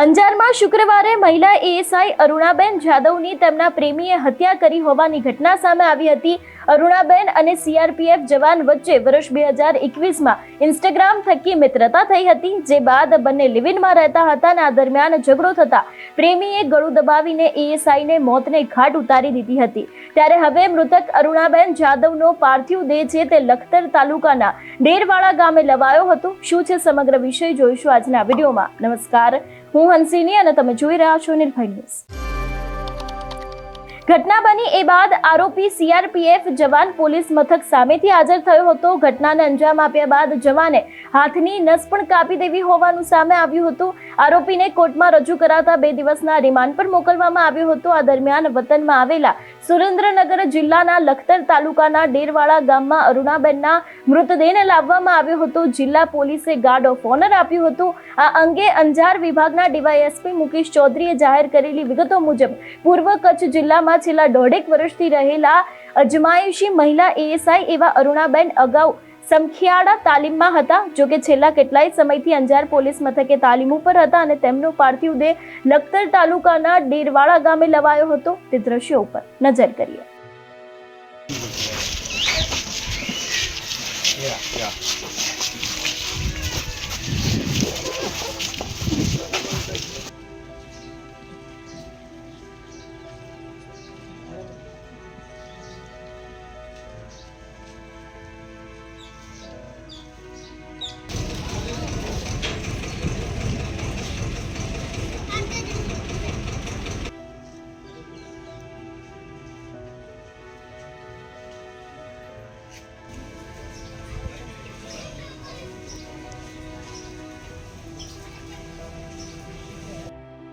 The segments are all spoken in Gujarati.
અંજારમાં શુક્રવારે મહિલા એએસઆઈ અરુણાબેન જાદવની તેમના પ્રેમીએ હત્યા કરી હોવાની ઘટના સામે આવી હતી. અરુણાબેન અને સીઆરપીએફ જવાન વચ્ચે વર્ષ બે હજાર એકવીસમાં ઇન્સ્ટાગ્રામ થકી મિત્રતા થઈ હતી, જે બાદ બંને લિવિનમાં રહેતા હતા અને આ દરમિયાન ઝઘડો થતા પ્રેમીએ ગળું દબાવીને એએસઆઈને મોતને ઘાટ ઉતારી દીધી હતી. ત્યારે હવે મૃતક અરુણાબેન જાદવનો પાર્થિવ દેહ છે તે લખતર તાલુકાના ડેરવાડા ગામે લવાયો હતો. શું છે સમગ્ર વિષય જોઈશું આજના વિડીયોમાં. નમસ્કાર. હું હંસિની અને તમે જોઈ રહ્યા છો નિર્ભય ન્યૂઝ. ઘટના બની એ બાદ આરોપી સીઆરપીએફ જવાન પોલીસ મથક સામેથી હાજર થયો હતો. ઘટનાને અંજામ આપ્યા બાદ જવાને હાથની નસ પણ કાપી દેવી હોવાનું સામે આવ્યું હતું. આરોપીને કોર્ટમાં રજૂ કરાતા બે દિવસના રિમાન્ડ પર મોકલવામાં આવ્યો હતો. આ દરમિયાન વતનમાં આવેલા સુરેન્દ્રનગર જિલ્લાના લખતર તાલુકાના ડેરવાડા ગામમાં અરુણાબેનના મૃતદેહને લાવવામાં આવ્યો હતો. જિલ્લા પોલીસે ગાર્ડ ઓફ ઓનર આપ્યું હતું. આ અંગે અંજાર વિભાગના ડીવાયએસપી મુકેશ ચૌધરીએ જાહેર કરેલી વિગતો મુજબ પૂર્વ કચ્છ જિલ્લામાં છેલ્લા દોઢેક વર્ષથી રહેલા અજમાયશી મહિલા એએસઆઈ એવા અરુણાબેન અગાઉ સમખિયાળા તાલીમમાં હતા. જોકે છેલ્લા કેટલાય સમયથી અંજાર પોલીસ મથકે તાલીમ ઉપર હતા અને તેમનો પાર્થિવ દેહ લખતર તાલુકાના ડેરવાડા ગામે લવાયો હતો. તે દ્રશ્યો ઉપર નજર કરીએ.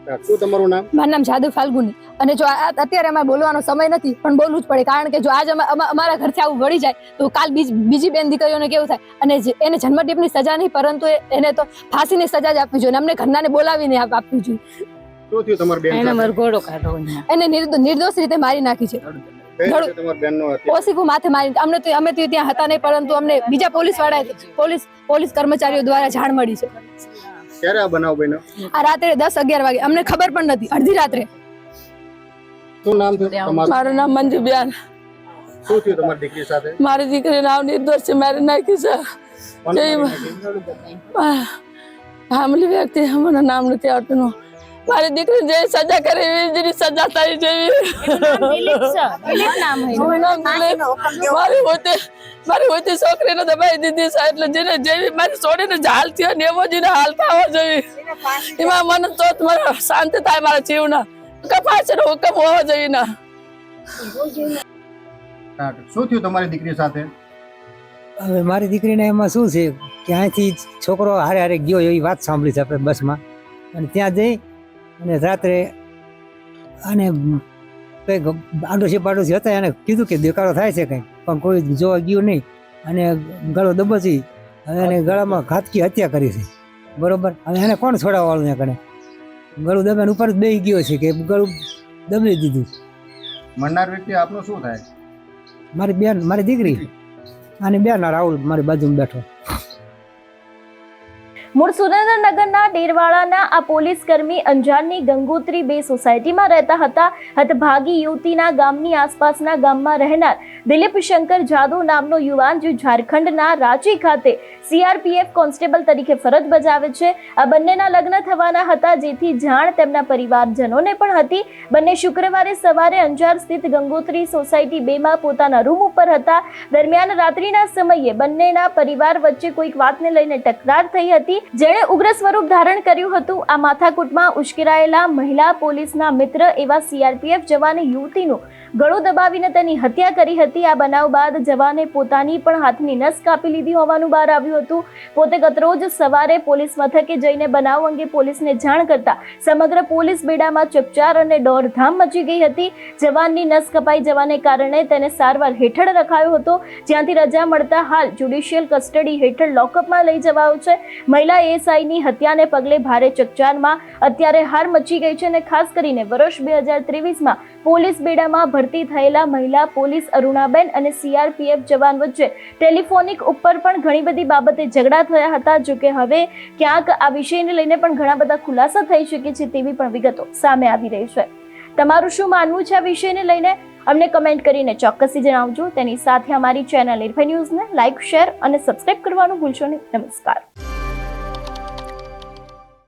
શું તમારું નામ? મારું નામ જાદુ ફાલ્ગુની. અને જો અત્યારે અમારે બોલવાનો સમય નથી પણ બોલવું જ પડે કારણ કે જો આજ અમે- અમે- અમારા ઘરથી આવું વળી જાય તો કાલ બીજી બેન દીકરીઓને કેવું થાય? અને એને જન્મટીપની સજા નહીં પરંતુ એને તો ફાંસીની સજા જ આપવી જોઈએ અમને ઘરનાને બોલાવીને આપવી જોઈએ. શું થયું તમારી બેન એને ઘોડો કાઢો એને નિર્દોષ રીતે મારી નાખી છે. કઈ રીતે તમારી બેનનો હત્યા? ઓસીકુ માથે મારી અમને તો અમે તો ત્યાં હતા નહીં પરંતુ અમને બીજા પોલીસવાળા પોલીસ પોલીસ કર્મચારીઓ દ્વારા જાણ મળી છે. ક્યારે આ બનાવ બન્યો? આ રાત્રે દસ અગિયાર વાગે. અમને ખબર પણ નથી. અડધી રાત્રે. શું નામ થયું તમારું? મારું નામ મંજુ બ્યાન શું થયું તમારી દીકરી સાથે? મારી દીકરી નામ નિર્દોષ છે. મારી નાખી છે. જય ફેમિલી વ્યક્તિ હમણાં નામ નથી આવતું. મારી દીકરી જે સજા કરે એવી સજા થઈ જેવી મારું. મારી હોતે મારી હોતે છોકરીને દબાઈ દીધી છે. એટલે જેને જેવી મારી છોડીને હાલ થયો ને એવો જેને હાલ હોવા જોઈએ. એમાં મને તો જ મને શાંતિ થાય મારા જીવના. કપાસ હુકમ હોવો જોઈએ ના. શું થયું તમારી દીકરી સાથે? હવે મારી દીકરીને એમાં શું છે? કે અહીંથી છોકરો હારે હારે ગયો એવી વાત સાંભળી છે આપણે બસમાં. અને ત્યાં જઈ અને રાત્રે અને કંઈક આડોશી પાડોશી હતા એને કીધું કે દેકારો થાય છે કંઈક પણ કોઈ જોવા ગયું નહીં. અને ગળો દબોચી અને ગળામાં ઘાતકી હત્યા કરી છે. બરોબર? હવે એને કોણ છોડાવવાનું કણે ગળું દબાણ ઉપર જ બેસી ગયો છે કે ગળું દબી દીધું. મરનાર વ્યક્તિ આપનું શું થાય? મારી બેન મારી દીકરી. અને બેન રાહુલ મારી બાજુમાં બેઠો. મૂળ સુરેન્દ્રનગરના ડેરવાડાના આ પોલીસ કર્મી અંજારની ગંગોત્રી બે સોસાયટીમાં રહેતા હતા. હતભાગી યુવતીના ગામની આસપાસના ગામમાં રહેનાર દિલીપ શંકર જાદવ નામનો યુવાન જે ઝારખંડના રાંચી ખાતે સીઆરપીએફ કોન્સ્ટેબલ તરીકે ફરજ બજાવે છે. આ બંનેના લગ્ન થવાના હતા, જેથી જાણ તેમના પરિવારજનોને પણ હતી. બંને શુક્રવારે સવારે અંજાર સ્થિત ગંગોત્રી સોસાયટી બેમાં પોતાના રૂમ ઉપર હતા. દરમિયાન રાત્રિના સમયે બંનેના પરિવાર વચ્ચે કોઈક વાતને લઈને તકરાર થઈ હતી. જેણે ઉગ્ર સ્વરૂપ ધારણ કર્યું હતું. આ માથાકૂટમાં ઉશ્કેરાયેલા મહિલા પોલીસના મિત્ર એવા સીઆરપીએફ જવાને યુવતીનું ગળું દબાવીને તેની હત્યા કરી હતી. આ બનાવ બાદ જવાને પોતાની પણ હાથની નસ કાપી લીધી હોવાનું બહાર આવ્યું હતું. પોતે ગતરોજ સવારે પોલીસ મથકે જઈને બનાવ અંગે પોલીસને જાણ કરતા સમગ્ર પોલીસ બેડામાં ચકચાર અને દોડધામ મચી ગઈ હતી. જવાનની નસ કપાઈ જવાને કારણે તેને સારવાર હેઠળ રખાયો હતો. જ્યાંથી રજા મળતા હાલ જ્યુડિશિયલ કસ્ટડી હેઠળ લોકઅપમાં લઈ જવાયો છે. મહિલા મહિલા એએસઆઈની હત્યાને પગલે ભારે ચકચારમાં અત્યારે હાર મચી ગઈ છે અને ખાસ કરીને વર્ષ બે હજાર ત્રેવીસમાં પોલીસ બેડામાં ભરતી થયેલા મહિલા પોલીસ અરુણાબેન અને સીઆરપીએફ જવાન વચ્ચે ટેલિફોનિક ઉપર પણ ઘણી બધી બાબતે ઝઘડા થયા હતા, જો કે હવે ક્યાંક આ વિષયને લઈને પણ ઘણા બધા ખુલાસા થઈ શકે છે તેવી પણ વિગતો સામે આવી રહી છે. તમારું શું માનવું છે આ વિષયને લઈને? અમને કમેન્ટ કરીને ચોક્કસથી જણાવજો. તેની સાથે અમારી ચેનલ નિર્ભય ન્યૂઝને લાઇક શેર અને સબસ્ક્રાઇબ કરવાનું ભૂલશો નહીં. નમસ્કાર.